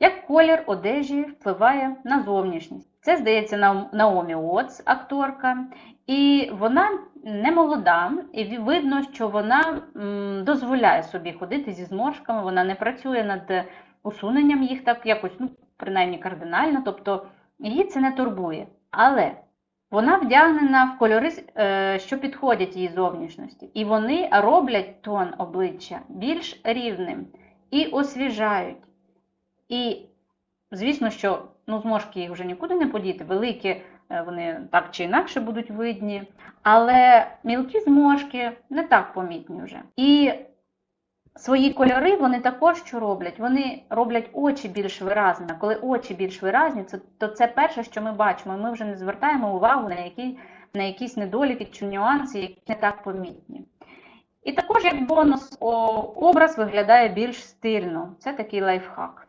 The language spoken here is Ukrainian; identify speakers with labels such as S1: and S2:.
S1: Як колір одежі впливає на зовнішність. Це, здається, Наом- Наомі Уотс, акторка, і вона не молода, і видно, що вона дозволяє собі ходити зі зморшками, вона не працює над усуненням їх так якось, ну, принаймні кардинально, тобто її це не турбує. Але вона вдягнена в кольори, е, що підходять її зовнішності, і вони роблять тон обличчя більш рівним і освіжають. І, звісно, що ну, зморшки їх вже нікуди не подіти, великі е, вони так чи інакше будуть видні, але мілкі зморшки не так помітні вже. І свої кольори вони також що роблять? Вони роблять очі більш виразними. Коли очі більш виразні, то це перше, що ми бачимо. Ми вже не звертаємо увагу на, які, на якісь недоліки чи нюанси, які не так помітні. І також, як бонус, образ виглядає більш стильно. Це такий лайфхак.